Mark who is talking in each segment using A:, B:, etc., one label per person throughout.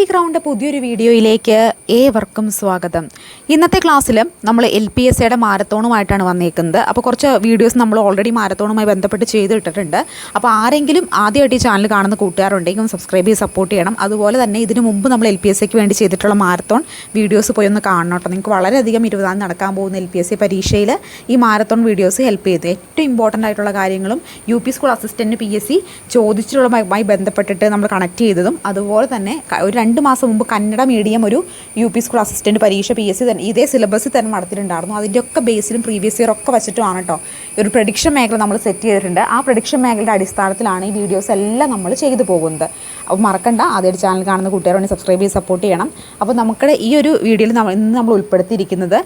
A: C ground പുതിയൊരു വീഡിയോയിലേക്ക് ഏവർക്കും സ്വാഗതം. ഇന്നത്തെ ക്ലാസ്സിൽ നമ്മൾ എൽ പി എസ് സിയുടെ മാരത്തോണുമായിട്ടാണ് വന്നേക്കുന്നത്. അപ്പോൾ കുറച്ച് വീഡിയോസ് നമ്മൾ ഓൾറെഡി മാരത്തോണുമായി ബന്ധപ്പെട്ട് ചെയ്തിട്ടിട്ടുണ്ട്. അപ്പോൾ ആരെങ്കിലും ആദ്യമായിട്ട് ഈ ചാനൽ കാണുന്ന കൂട്ടുകാരുണ്ടെങ്കിൽ സബ്സ്ക്രൈബ് ചെയ്ത് സപ്പോർട്ട് ചെയ്യണം. അതുപോലെ തന്നെ ഇതിന് മുമ്പ് നമ്മൾ എൽ പി എസ് സിക്ക് വേണ്ടി ചെയ്തിട്ടുള്ള മാരത്തോൺ വീഡിയോസ് പോയി ഒന്ന് കാണണം കേട്ടോ. നിങ്ങൾക്ക് വളരെയധികം ഇരുപതാം നടക്കാൻ പോകുന്ന എൽ പി എസ് സി പരീക്ഷയിൽ ഈ മാരത്തോൺ വീഡിയോസ് ഹെൽപ്പ് ചെയ്തു. ഏറ്റവും ഇമ്പോർട്ടന്റ് ആയിട്ടുള്ള കാര്യങ്ങളും U P school assistant P S C ചോദിച്ചിട്ടുള്ളതുമായി ബന്ധപ്പെട്ടിട്ട് നമ്മൾ കണക്ട് ചെയ്തതും അതുപോലെ തന്നെ ഒരു രണ്ട് മാസം മുമ്പ് കന്നഡ മീഡിയം ഒരു യു പി സ്കൂൾ അസിസ്റ്റന്റ് പരീക്ഷ പി എസ് സി തന്നെ ഇതേ സിലബസിൽ തന്നെ നടത്തിയിട്ടുണ്ടായിരുന്നു. അതിന്റെയൊക്കെ ബേസിലും പ്രീവിയസ് ഇയർ ഒക്കെ വെച്ചിട്ടുമാണ് കേട്ടോ ഒരു പ്രഡിക്ഷൻ മേഖല നമ്മൾ സെറ്റ് ചെയ്തിട്ടുണ്ട്. ആ പ്രഡിക്ഷൻ മേഖലയുടെ അടിസ്ഥാനത്തിലാണ് ഈ വീഡിയോസ് എല്ലാം നമ്മൾ ചെയ്തു പോകുന്നത്. അപ്പോൾ മറക്കണ്ട ആദ്യമായിട്ട് ചാനൽ കാണുന്ന കൂട്ടുകാരോട് സബ്സ്ക്രൈബ് ചെയ്ത് സപ്പോർട്ട് ചെയ്യണം. അപ്പോൾ നമുക്കിടെ ഈ ഒരു വീഡിയോയിൽ നമ്മൾ ഇന്ന് നമ്മൾ ഉൾപ്പെടുത്തിയിരിക്കുന്നത്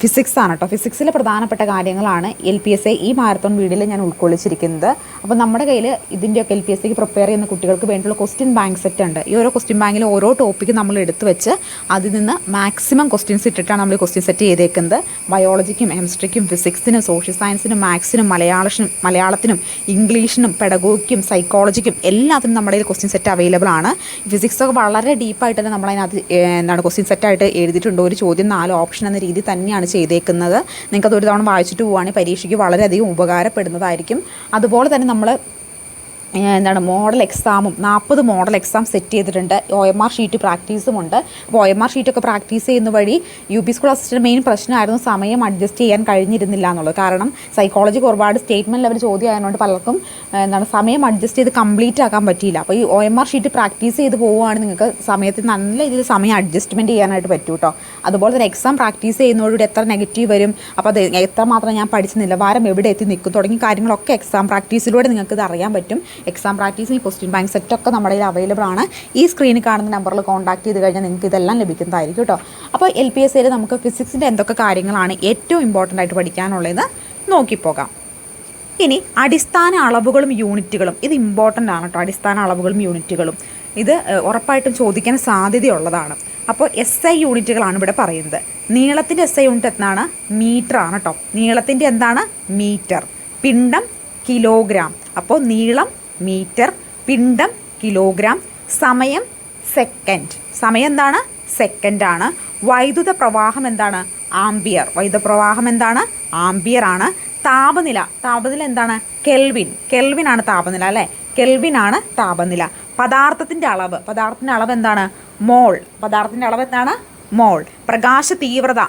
A: ഫിസിക്സ് ആണ് കേട്ടോ ഫിസിക്സിലെ പ്രധാനപ്പെട്ട കാര്യങ്ങളാണ് എൽ പി എസ് എ ഈ മാരത്തോൺ വീഡിയോയിൽ ഞാൻ ഉൾക്കൊള്ളിച്ചിരിക്കുന്നത്. അപ്പോൾ നമ്മുടെ കയ്യിൽ ഇതിന്റെയൊക്കെ എൽ പി എസ് സിക്ക് പ്രിപ്പയർ ചെയ്യുന്ന കുട്ടികൾക്ക് വേണ്ടിയുള്ള ക്വസ്റ്റ്യൻ ബാങ്ക് സെറ്റ് ഉണ്ട്. ഈ ഓരോ ക്വസ്റ്റ്യൻ ബാങ്കിൽ ഓരോ ടോപ്പിക്ക് നമ്മൾ എടുത്ത് വെച്ച് അതിൽ നിന്ന് മാക്സിമം ക്വസ്റ്റ്യൻസ് ഇട്ടിട്ടാണ് നമ്മൾ ക്വസ്റ്റ്യൻ സെറ്റ് ചെയ്തേക്കുന്നത്. ബയോളജിക്കും കെമിസ്ട്രിക്കും ഫിസിക്സിനും സോഷ്യൽ സയൻസിനും മാത്സിനും മലയാളത്തിനും മലയാളത്തിനും ഇംഗ്ലീഷിനും പെഡഗോഗിക്കും സൈക്കോളജിക്കും എല്ലാത്തിനും നമ്മുടെ കയ്യിൽ ക്വസ്റ്റ്യൻ സെറ്റ് അവൈലബിൾ ആണ്. ഫിസിക്സ് ഒക്കെ വളരെ ഡീപ്പായിട്ട് തന്നെ നമ്മളതിനകത്ത് എന്താണ് ക്വസ്റ്റ്യൻ സെറ്റായിട്ട് എഴുതിയിട്ടുണ്ട്. ഒരു ചോദ്യം നാല് ഓപ്ഷൻ എന്ന രീതി തന്നെയാണ് ചെയ്തേക്കുന്നത്. നിങ്ങൾക്ക് അത് ഒരു തവണ വായിച്ചിട്ട് പോവുകയാണെങ്കിൽ പരീക്ഷയ്ക്ക് വളരെയധികം ഉപകാരപ്പെടുന്നതായിരിക്കും. അതുപോലെ തന്നെ നമ്മൾ എന്താണ് മോഡൽ എക്സാമും നാൽപ്പത് മോഡൽ എക്സാം സെറ്റ് ചെയ്തിട്ടുണ്ട്. ഒ എം ആർ ഷീറ്റ് പ്രാക്ടീസും ഉണ്ട് അപ്പോൾ ഒ എം ആർ ഷീറ്റൊക്കെ പ്രാക്ടീസ് ചെയ്യുന്ന വഴി U P school assistant main പ്രശ്നമായിരുന്നു. സമയം അഡ്ജസ്റ്റ് ചെയ്യാൻ കഴിഞ്ഞിരുന്നില്ല എന്നുള്ളത്. കാരണം സൈക്കോളജിക്ക് ഒരുപാട് സ്റ്റേറ്റ്മെന്റ് ലെവൽ ചോദ്യം ആയതുകൊണ്ട് പലർക്കും എന്താണ് സമയം അഡ്ജസ്റ്റ് ചെയ്ത് കംപ്ലീറ്റ് ആക്കാൻ പറ്റിയില്ല. അപ്പോൾ ഈ O M R sheet practice ചെയ്ത് പോവുകയാണെങ്കിൽ നിങ്ങൾക്ക് സമയത്ത് നല്ല രീതിയിൽ സമയം അഡ്ജസ്റ്റ്മെന്റ് ചെയ്യാനായിട്ട് പറ്റും കേട്ടോ. അതുപോലെ തന്നെ എക്സാം പ്രാക്ടീസ് ചെയ്യുന്നതോടുകൂടി എത്ര നെഗറ്റീവ് വരും. അപ്പോൾ അത് എത്രമാത്രം ഞാൻ പഠിച്ച നിലവാരം എവിടെ എത്തി നിൽക്കും തുടങ്ങിയ കാര്യങ്ങളൊക്കെ എക്സാം പ്രാക്ടീസിലൂടെ നിങ്ങൾക്ക് ഇത് അറിയാൻ പറ്റും. എക്സാം പ്രാക്ടീസിന് ക്വസ്റ്റ്യൻ ബാങ്ക് സെറ്റൊക്കെ നമ്മുടെ കയ്യിൽ അവൈലബിൾ ആണ്. ഈ സ്ക്രീനിൽ കാണുന്ന നമ്പറിൽ കോൺടാക്ട് ചെയ്ത് കഴിഞ്ഞാൽ നിങ്ങൾക്ക് ഇതെല്ലാം ലഭിക്കുന്നതായിരിക്കും കേട്ടോ. അപ്പോൾ എൽ പി എസ് സിയിൽ നമുക്ക് ഫിസിക്സിന്റെ എന്തൊക്കെ കാര്യങ്ങളാണ് ഏറ്റവും ഇമ്പോർട്ടന്റ് ആയിട്ട് പഠിക്കാനുള്ളത് നോക്കിപ്പോകാം. ഇനി അടിസ്ഥാന അളവുകളും യൂണിറ്റുകളും ഇത് ഇമ്പോർട്ടന്റ് ആണ് കേട്ടോ അടിസ്ഥാന അളവുകളും യൂണിറ്റുകളും. ഇത് ഉറപ്പായിട്ടും ചോദിക്കാൻ സാധ്യതയുള്ളതാണ്. അപ്പോൾ എസ് ഐ യൂണിറ്റുകളാണ് ഇവിടെ പറയുന്നത്. നീളത്തിന്റെ എസ് ഐ യൂണിറ്റ് എന്താണ്? മീറ്റർ ആണ് കേട്ടോ. നീളത്തിന്റെ എന്താണ്? മീറ്റർ. പിണ്ടം കിലോഗ്രാം. അപ്പോൾ നീളം മീറ്റർ പിണ്ടം കിലോഗ്രാം സമയം സെക്കൻഡ്. സമയം എന്താണ്? സെക്കൻഡാണ് വൈദ്യുത പ്രവാഹം എന്താണ്? ആംബിയർ. വൈദ്യുത പ്രവാഹം എന്താണ്? ആംബിയർ ആണ്. താപനില. താപനില എന്താണ്? കെൽവിൻ. കെൽവിൻ ആണ് താപനില അല്ലേ? കെൽവിൻ ആണ് താപനില. പദാർത്ഥത്തിന്റെ അളവ്. പദാർത്ഥത്തിന്റെ അളവ് എന്താണ്? മോൾ. പദാർത്ഥത്തിന്റെ അളവ് എന്താണ്? മോൾ. പ്രകാശ തീവ്രത.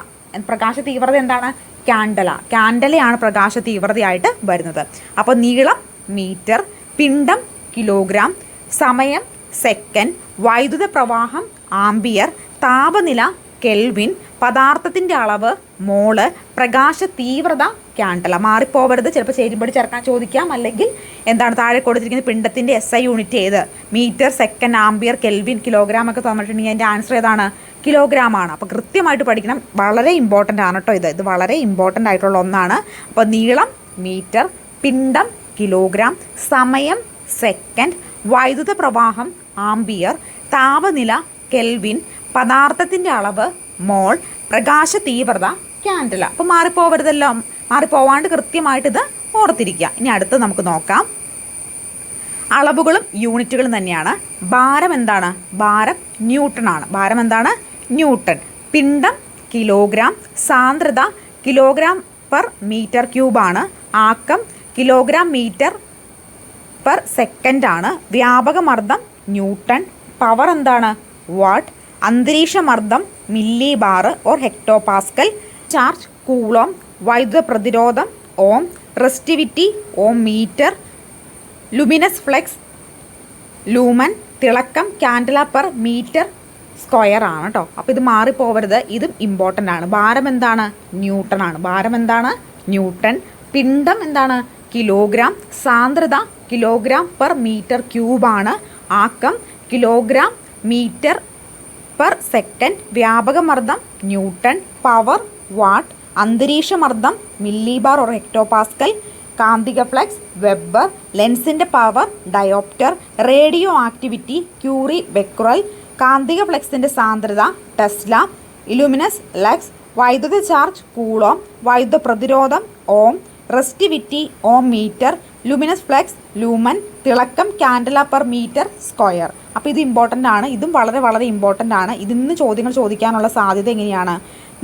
A: പ്രകാശ തീവ്രത എന്താണ്? കാൻഡല. കാൻഡലയാണ് പ്രകാശ തീവ്രതയായിട്ട് വരുന്നത്. അപ്പോൾ നീളം മീറ്റർ പിണ്ഡം കിലോഗ്രാം സമയം സെക്കൻഡ് വൈദ്യുത പ്രവാഹം ആംബിയർ താപനില കെൽവിൻ പദാർത്ഥത്തിന്റെ അളവ് മോൾ പ്രകാശ തീവ്രത ക്യാൻഡല. മാറിപ്പോവരുത്. ചിലപ്പോൾ ചേരുമ്പടി ചേർക്കാൻ ചോദിക്കാം. അല്ലെങ്കിൽ എന്താണ് താഴെ കൊടുത്തിരിക്കുന്ന പിണ്ടത്തിന്റെ എസ് ഐ യൂണിറ്റ് ഏത്? Metre second ampere kelvin kilogram ഒക്കെ തന്നിട്ടുണ്ടെങ്കിൽ അതിന്റെ ആൻസർ ഏതാണ്? കിലോഗ്രാം ആണ്. അപ്പോൾ കൃത്യമായിട്ട് പഠിക്കണം. വളരെ ഇമ്പോർട്ടന്റ് ആണ് കേട്ടോ ഇത്. ഇത് വളരെ ഇമ്പോർട്ടന്റ് ആയിട്ടുള്ള ഒന്നാണ്. അപ്പോൾ നീളം മീറ്റർ പിണ്ഡം കിലോഗ്രാം സമയം സെക്കൻഡ് വൈദ്യുത പ്രവാഹം ആംബിയർ താപനില കെൽവിൻ പദാർത്ഥത്തിന്റെ അളവ് മോൾ പ്രകാശ തീവ്രത ക്യാൻഡല അപ്പോൾ മാറിപ്പോവരുതല്ലോ മാറിപ്പോവാണ്ട് കൃത്യമായിട്ട് ഇത് ഓർത്തിരിക്കുക. ഇനി അടുത്ത് നമുക്ക് നോക്കാം. അളവുകളും യൂണിറ്റുകളും തന്നെയാണ്. ഭാരം എന്താണ്? ഭാരം ന്യൂട്ടൺ ആണ്. ഭാരം എന്താണ്? ന്യൂട്ടൺ. പിണ്ഡം കിലോഗ്രാം സാന്ദ്രത കിലോഗ്രാം പെർ മീറ്റർ ക്യൂബാണ് ആക്കം കിലോഗ്രാം മീറ്റർ പെർ സെക്കൻഡ് ആണ്. വ്യാപക മർദ്ദം ന്യൂട്ടൺ. പവർ എന്താണ്? വാട്ട്. അന്തരീക്ഷ മർദ്ദം millibar or hectopascal charge coulomb വൈദ്യുത പ്രതിരോധം ohm. Resistivity ohm metre. Luminous flux lumen. തിളക്കം കാൻഡല പെർ മീറ്റർ സ്ക്വയർ ആണ് കേട്ടോ അപ്പോൾ ഇത് മാറിപ്പോവരുത്. ഇതും ഇമ്പോർട്ടന്റ് ആണ്. ഭാരം എന്താണ്? ന്യൂട്ടൺ ആണ്. ഭാരം എന്താണ്? ന്യൂട്ടൺ. പിണ്ഡം എന്താണ്? കിലോഗ്രാം സാന്ദ്രത കിലോഗ്രാം പെർ മീറ്റർ ക്യൂബാണ് ആക്കം കിലോഗ്രാം മീറ്റർ പെർ സെക്കൻഡ് വ്യാപകമർദ്ദം ന്യൂട്ടൺ പവർ വാട്ട് അന്തരീക്ഷ മർദ്ദം മില്ലിബാർ ഓർ ഹെക്ടോപാസ്കൽ കാന്തിക ഫ്ലക്സ് വെബർ ലെൻസിന്റെ power dioptre radioactivity curie becquerel കാന്തിക ഫ്ലക്സിന്റെ സാന്ദ്രത ടെസ്ല ഇലുമിനസ് ലക്സ് വൈദ്യുത ചാർജ് കൂളോം വൈദ്യുത പ്രതിരോധം ohm resistivity ohm metre luminous flux lumen തിളക്കം കാൻഡല പെർ മീറ്റർ സ്ക്വയർ. അപ്പോൾ ഇത് ഇമ്പോർട്ടന്റ് ആണ്. ഇതും വളരെ വളരെ ഇമ്പോർട്ടന്റ് ആണ്. ഇതിന്ന് ചോദ്യങ്ങൾ ചോദിക്കാനുള്ള സാധ്യത എങ്ങനെയാണ്?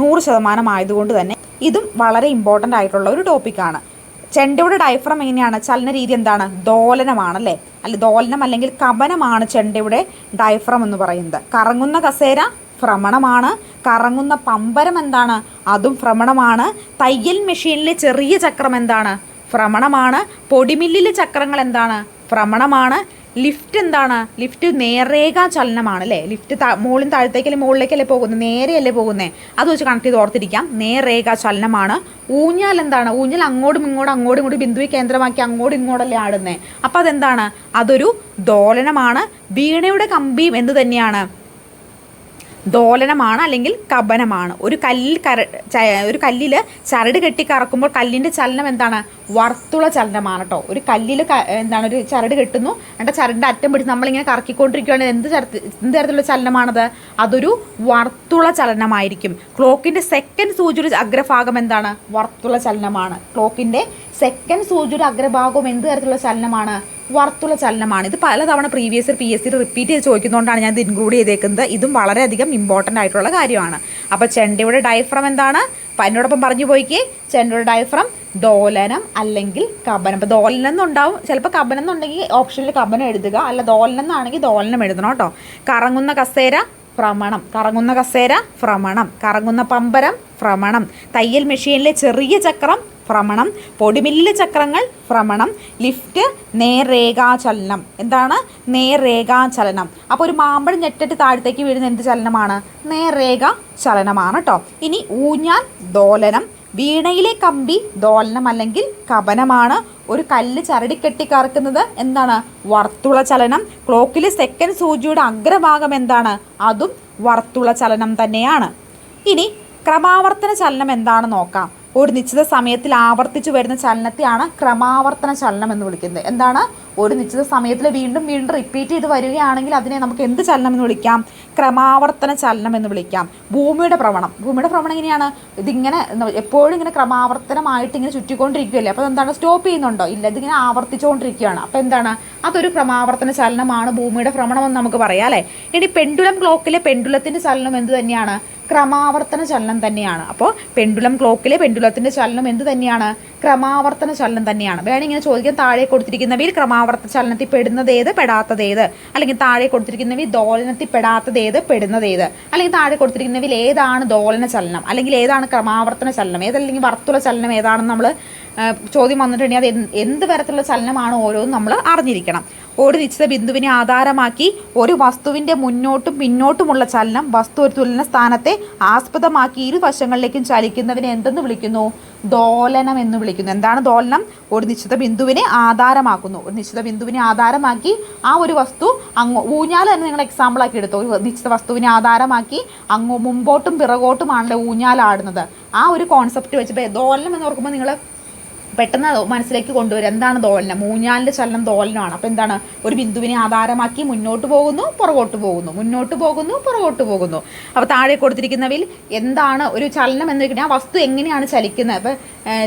A: നൂറ് ശതമാനം ആയതുകൊണ്ട് തന്നെ ഇതും വളരെ ഇമ്പോർട്ടന്റ് ആയിട്ടുള്ള ഒരു ടോപ്പിക്കാണ് ചെണ്ടയുടെ ഡയഫ്രം എങ്ങനെയാണ്? ചലന രീതി എന്താണ്? ദോലനമാണ് അല്ലേ? അല്ല ദോലനം അല്ലെങ്കിൽ കപനമാണ് ചെണ്ടയുടെ ഡയഫ്രം എന്ന് പറയുന്നത്. കറങ്ങുന്ന കസേര ഭ്രമണമാണ്. കറങ്ങുന്ന പമ്പരം എന്താണ്? അതും ഭ്രമണമാണ്. തയ്യൽ മെഷീനിലെ ചെറിയ ചക്രം എന്താണ്? ഭ്രമണമാണ്. പൊടിമില്ലിലെ ചക്രങ്ങൾ എന്താണ്? ഭ്രമണമാണ്. ലിഫ്റ്റ് എന്താണ്? ലിഫ്റ്റ് നേരേഖാ ചലനമാണ് അല്ലേ? ലിഫ്റ്റ് മുകളിൽ താഴത്തേക്കല്ലേ മുകളിലേക്കല്ലേ പോകുന്നത്? നേരെയല്ലേ പോകുന്നത് അത് വെച്ച് കണക്ട് ചെയ്ത് ഓർത്തിരിക്കാം. നേരേഖാ ചലനമാണ്. ഊഞ്ഞാൽ എന്താണ്? ഊഞ്ഞാൽ അങ്ങോട്ടും ഇങ്ങോട്ടും അങ്ങോട്ടും ഇങ്ങോട്ടും ബിന്ദുവെ കേന്ദ്രമാക്കി അങ്ങോട്ടും ഇങ്ങോട്ടല്ലേ ആടുന്നത് അപ്പോൾ അതെന്താണ് അതൊരു ദോലനമാണ്. വീണയുടെ കമ്പിയും എന്ത് തന്നെയാണ്? ദോലനമാണ് അല്ലെങ്കിൽ കബനമാണ്. ഒരു കല്ലിൽ കര ഒരു കല്ലിൽ ചരട് കെട്ടി കറക്കുമ്പോൾ കല്ലിന്റെ ചലനം എന്താണ്? വർത്തുള ചലനമാണ് കേട്ടോ ഒരു കല്ലിൽ എന്താണ് ഒരു ചരട് കെട്ടുന്നു. എന്നിട്ട് ചരടിന്റെ അറ്റം പിടിച്ച് നമ്മളിങ്ങനെ കറക്കിക്കൊണ്ടിരിക്കുകയാണെങ്കിൽ എന്ത് ചരത്ത് എന്ത് തരത്തിലുള്ള ചലനമാണത്? അതൊരു വർത്തുള ചലനമായിരിക്കും. ക്ലോക്കിന്റെ സെക്കൻഡ് സൂചിയുടെ അഗ്രഭാഗം എന്താണ്? വർത്തുള ചലനമാണ്. ക്ലോക്കിന്റെ സെക്കൻഡ് സൂചിയുടെ അഗ്രഭാഗം എന്ത് തരത്തിലുള്ള ചലനമാണ്? വർത്തുള ചലനമാണ്. ഇത് പലതവണ previous P S C repeat ചെയ്ത് ചോദിക്കുന്നതുകൊണ്ടാണ് ഞാൻ ഇത് ഇൻക്ലൂഡ് ചെയ്തേക്കുന്നത്. ഇതും വളരെയധികം ഇമ്പോർട്ടന്റ് ആയിട്ടുള്ള കാര്യമാണ്. അപ്പോൾ ചെണ്ടയുടെ ഡയഫ്രം എന്താണ്? പനിയോടൊപ്പം പറഞ്ഞു പോയിക്കേ. ചെണ്ടയുടെ ഡയഫ്രം ദോലനം അല്ലെങ്കിൽ കബനം. അപ്പോൾ ദോലനം എന്നുണ്ടാവും. ചിലപ്പോൾ കബനം എന്നുണ്ടെങ്കിൽ ഓപ്ഷനിൽ കബനം എഴുതുക. അല്ല ദോലനം എന്നാണെങ്കിൽ ദോലനം എഴുതണം കേട്ടോ. കറങ്ങുന്ന കസേര ഭ്രമണം. കറങ്ങുന്ന കസേര ഭ്രമണം. കറങ്ങുന്ന പമ്പരം ഭ്രമണം. തയ്യൽ മെഷീനിലെ ചെറിയ ചക്രം ഭ്രമണം പൊടിമില്ല് ചക്രങ്ങൾ ഭ്രമണം ലിഫ്റ്റ് നേർരേഖാചലനം. എന്താണ്? നേർരേഖാചലനം. അപ്പോൾ ഒരു മാമ്പഴം ഞെട്ടിട്ട് താഴത്തേക്ക് വീഴുന്ന എന്ത് ചലനമാണ്? നേർരേഖ ചലനമാണ് കേട്ടോ ഇനി ഊഞ്ഞാൻ ദോലനം വീണയിലെ കമ്പി ദോലനം അല്ലെങ്കിൽ കപനമാണ്. ഒരു കല്ല് ചരടിക്കെട്ടി കറക്കുന്നത് എന്താണ്? വർത്തുള ചലനം. ക്ലോക്കിലെ സെക്കൻഡ് സൂചിയുടെ അഗ്രഭാഗം എന്താണ്? അതും വർത്തുള ചലനം തന്നെയാണ്. ഇനി ക്രമാവർത്തന ചലനം എന്താണ് നോക്കാം. ഒരു നിശ്ചിത സമയത്തിൽ ആവർത്തിച്ചു വരുന്ന ചലനത്തെയാണ് ക്രമാവർത്തന ചലനം എന്ന് വിളിക്കുന്നത്. എന്താണ്? ഒരു നിശ്ചിത സമയത്തിൽ വീണ്ടും വീണ്ടും റിപ്പീറ്റ് ചെയ്ത് വരികയാണെങ്കിൽ അതിനെ നമുക്ക് എന്ത് ചലനം എന്ന് വിളിക്കാം? ക്രമാവർത്തന ചലനം എന്ന് വിളിക്കാം. ഭൂമിയുടെ ഭ്രമണം. ഭൂമിയുടെ ഭ്രമണം എങ്ങനെയാണ്? ഇതിങ്ങനെ എപ്പോഴും ഇങ്ങനെ ക്രമാവർത്തനമായിട്ട് ഇങ്ങനെ ചുറ്റിക്കൊണ്ടിരിക്കുകയല്ലേ. അപ്പോൾ എന്താണ്? സ്റ്റോപ്പ് ചെയ്യുന്നുണ്ടോ? ഇല്ല ഇതിങ്ങനെ ആവർത്തിച്ചുകൊണ്ടിരിക്കുകയാണ്. അപ്പോൾ എന്താണ്? അതൊരു ക്രമാവർത്തന ചലനമാണ് ഭൂമിയുടെ ഭ്രമണം എന്ന് നമുക്ക് പറയാം അല്ലേ? ഇനി പെൻഡുലം ക്ലോക്കിലെ പെൻഡുലത്തിന്റെ ചലനം എന്ത് തന്നെയാണ്? ക്രമാവർത്തന ചലനം തന്നെയാണ്. അപ്പോൾ പെൻഡുലം ക്ലോക്കിലെ പെൻഡുലത്തിന്റെ ചലനം എന്ത് തന്നെയാണ്? ക്രമാവർത്തന ചലനം തന്നെയാണ്. വേണമെങ്കിൽ ചോദിക്കാൻ താഴെ കൊടുത്തിരിക്കുന്നവയിൽ ക്രമാവർത്തന ചലനത്തിൽ പെടുന്നത് ഏത്? പെടാത്തത് ഏത്? അല്ലെങ്കിൽ താഴെ കൊടുത്തിരിക്കുന്നവയിൽ ദോലനത്തിൽ പെടാത്തത് ഏത്? പെടുന്നത് ഏത്? അല്ലെങ്കിൽ താഴെ കൊടുത്തിരിക്കുന്നവയിൽ ഏതാണ് ദോലന ചലനം? അല്ലെങ്കിൽ ഏതാണ് ക്രമാവർത്തന ചലനം? ഏതല്ലെങ്കിൽ വർത്തുല ചലനം ഏതാണെന്ന് നമ്മൾ ചോദ്യം വന്നിട്ടുണ്ടെങ്കിൽ അത് എന്ത് തരത്തിലുള്ള ചലനമാണ് ഓരോന്നും നമ്മൾ അറിഞ്ഞിരിക്കണം. ഒരു നിശ്ചിത ബിന്ദുവിനെ ആധാരമാക്കി ഒരു വസ്തുവിന്റെ മുന്നോട്ടും പിന്നോട്ടുമുള്ള ചലനം വസ്തു ഒരു തുലന സ്ഥാനത്തെ ആസ്പദമാക്കി ഇരുവശങ്ങളിലേക്കും ചലിക്കുന്നതിനെ എന്തെന്ന് വിളിക്കുന്നു? ദോലനം എന്ന് വിളിക്കുന്നു. എന്താണ് ദോലനം? ഒരു നിശ്ചിത ബിന്ദുവിനെ ആധാരമാക്കുന്നു. ഒരു നിശ്ചിത ബിന്ദുവിനെ ആധാരമാക്കി ആ ഒരു വസ്തു അങ്ങ് ഊഞ്ഞാൽ തന്നെ നിങ്ങൾ എക്സാമ്പിളാക്കി എടുത്തു. ഒരു നിശ്ചിത വസ്തുവിനെ ആധാരമാക്കി അങ്ങ് മുമ്പോട്ടും പിറകോട്ടുമാണല്ലോ ഊഞ്ഞാലാടുന്നത് ആ ഒരു കോൺസെപ്റ്റ് വെച്ചപ്പോൾ ദോലനം എന്ന് ഓർക്കുമ്പോൾ നിങ്ങൾ പെട്ടെന്ന് മനസ്സിലേക്ക് കൊണ്ടുവരും. എന്താണ് ദോലനം മൂഞ്ഞാലിന്റെ ചലനം ദോലനമാണ് അപ്പോൾ എന്താണ്? ഒരു ബിന്ദുവിനെ ആധാരമാക്കി മുന്നോട്ട് പോകുന്നു പുറകോട്ട് പോകുന്നു. മുന്നോട്ട് പോകുന്നു പുറകോട്ട് പോകുന്നു. അപ്പോൾ താഴെ കൊടുത്തിരിക്കുന്നവയിൽ എന്താണ് ഒരു ചലനം എന്ന് വെച്ചിട്ടുണ്ടെങ്കിൽ ആ വസ്തു എങ്ങനെയാണ് ചലിക്കുന്നത്? അപ്പോൾ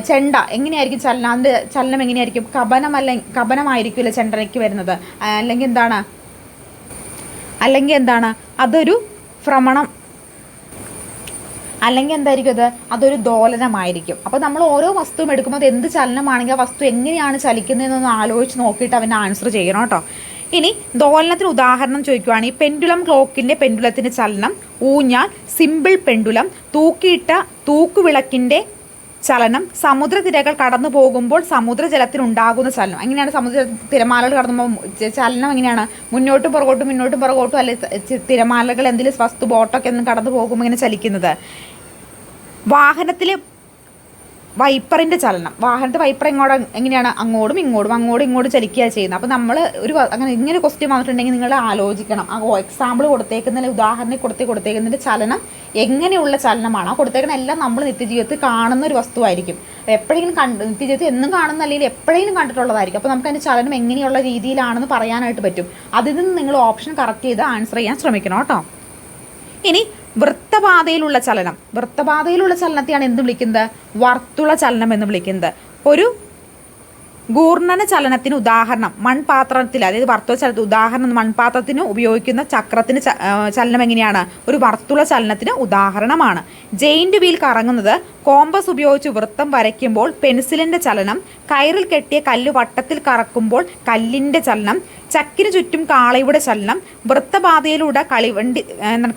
A: ചെണ്ട എങ്ങനെയായിരിക്കും ചലനം? അതിന്റെ ചലനം എങ്ങനെയായിരിക്കും? കപനമല്ല അല്ലെ കപനമായിരിക്കുമല്ലോ ചെണ്ടയ്ക്ക് വരുന്നത്? അല്ലെങ്കിൽ എന്താണ്? അല്ലെങ്കിൽ എന്താണ്? അതൊരു ഭ്രമണം അല്ലെങ്കിൽ എന്തായിരിക്കും അത് അതൊരു ദോലനമായിരിക്കും. അപ്പോൾ നമ്മൾ ഓരോ വസ്തുവും എടുക്കുമ്പോൾ അത് എന്ത് ചലനമാണെങ്കിൽ ആ വസ്തു എങ്ങനെയാണ് ചലിക്കുന്നതെന്നൊന്ന് ആലോചിച്ച് നോക്കിയിട്ട് അവന്റെ ആൻസർ ചെയ്യണം കേട്ടോ. ഇനി ദോലനത്തിന് ഉദാഹരണം ചോദിക്കുവാണെങ്കിൽ പെൻഡുലം ക്ലോക്കിന്റെ പെൻഡുലത്തിന്റെ ചലനം ഊഞ്ഞാൽ സിമ്പിൾ പെൻഡുലം തൂക്കിയിട്ട തൂക്കുവിളക്കിന്റെ ചലനം സമുദ്രതിരകൾ കടന്നു പോകുമ്പോൾ സമുദ്രജലത്തിനുണ്ടാകുന്ന ചലനം. എങ്ങനെയാണ് സമുദ്ര തിരമാലകൾ കടന്നു ചലനം എങ്ങനെയാണ്? മുന്നോട്ടും പുറകോട്ടും മുന്നോട്ടും പുറകോട്ടും അല്ലെ തിരമാലകൾ എന്തെങ്കിലും വസ്തു ബോട്ടൊക്കെ ഒന്നും കടന്നു പോകുമ്പോൾ ഇങ്ങനെ ചലിക്കുന്നത്? വാഹനത്തിലെ വൈപ്പറിന്റെ ചലനം. വാഹനത്തെ വൈപ്പർ എങ്ങോട്ട് എങ്ങനെയാണ്? അങ്ങോട്ടും ഇങ്ങോട്ടും അങ്ങോട്ടും ഇങ്ങോട്ടും ചലിക്കുകയാണ് ചെയ്യുന്നത്. അപ്പോൾ നമ്മൾ ഒരു അങ്ങനെ ഇങ്ങനെ ക്വസ്റ്റ്യൻ വന്നിട്ടുണ്ടെങ്കിൽ നിങ്ങൾ ആലോചിക്കണം. ആ എക്സാമ്പിൾ കൊടുത്തേക്കുന്നതിൽ ഉദാഹരണം കൊടുത്ത് കൊടുത്തേക്കുന്നതിന്റെ ചലനം എങ്ങനെയുള്ള ചലനമാണ്? ആ കൊടുത്തേക്കുന്ന എല്ലാം നമ്മൾ നിത്യജീവിതത്തിൽ കാണുന്ന ഒരു വസ്തുവായിരിക്കും. എപ്പോഴെങ്കിലും കണ്ട് നിത്യജീവിതത്തിൽ എന്നും കാണുന്ന അല്ലെങ്കിൽ എപ്പോഴെങ്കിലും കണ്ടിട്ടുള്ളതായിരിക്കും. അപ്പോൾ നമുക്ക് അതിന്റെ ചലനം എങ്ങനെയുള്ള രീതിയിലാണെന്ന് പറയാനായിട്ട് പറ്റും. അതിൽ നിന്ന് നിങ്ങൾ ഓപ്ഷൻ കറക്റ്റ് ചെയ്ത് ആൻസർ ചെയ്യാൻ ശ്രമിക്കണം കേട്ടോ. ഇനി വൃത്തപാതയിലുള്ള ചലനം. വൃത്തപാതയിലുള്ള ചലനത്തെയാണ് എന്ത് വിളിക്കുന്നത്? വർത്തുള ചലനം എന്ന് വിളിക്കുന്നത്. ഒരു ഗൂർണന ചലനത്തിന് ഉദാഹരണം മൺപാത്രത്തിൽ അതായത് വർത്തുള ചലനത്തിന് ഉദാഹരണം മൺപാത്രത്തിന് ഉപയോഗിക്കുന്ന ചക്രത്തിന് ചലനം എങ്ങനെയാണ്? ഒരു വർത്തുള ചലനത്തിന് ഉദാഹരണമാണ്. ജെയിന്റ് വീൽ കറങ്ങുന്നത് കോമ്പസ് ഉപയോഗിച്ച് വൃത്തം വരയ്ക്കുമ്പോൾ പെൻസിലിന്റെ ചലനം കയറിൽ കെട്ടിയ കല്ല് വട്ടത്തിൽ കറക്കുമ്പോൾ കല്ലിന്റെ ചലനം ചക്കിന് ചുറ്റും കാളയുടെ ചലനം വൃത്തപാതയിലൂടെ കളിവണ്ടി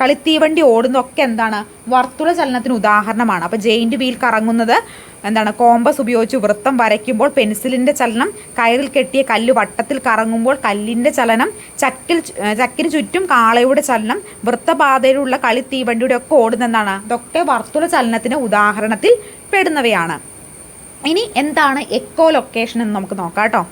A: കളിത്തീവണ്ടി ഓടുന്നതൊക്കെ എന്താണ്? വർത്തുള ചലനത്തിന് ഉദാഹരണമാണ്. അപ്പോൾ ജെയിന്റ് വീൽ കറങ്ങുന്നത് എന്താണ്? കോമ്പസ് ഉപയോഗിച്ച് വൃത്തം വരയ്ക്കുമ്പോൾ പെൻസിലിന്റെ ചലനം കയറിൽ കെട്ടിയ കല്ല് വട്ടത്തിൽ കറങ്ങുമ്പോൾ കല്ലിന്റെ ചലനം ചക്കിൽ ചക്കിന് ചുറ്റും കാളയുടെ ചലനം വൃത്തപാതയിലുള്ള കളി തീവണ്ടിയുടെ ഒക്കെ ഓടുന്നതാണ് ഇതൊക്കെ വർത്തുള ചലനത്തിന് ഉദാഹരണത്തിൽ പെടുന്നവയാണ്. ഇനി എന്താണ് എക്കോ ലൊക്കേഷൻ എന്ന് നമുക്ക് നോക്കാം കേട്ടോ.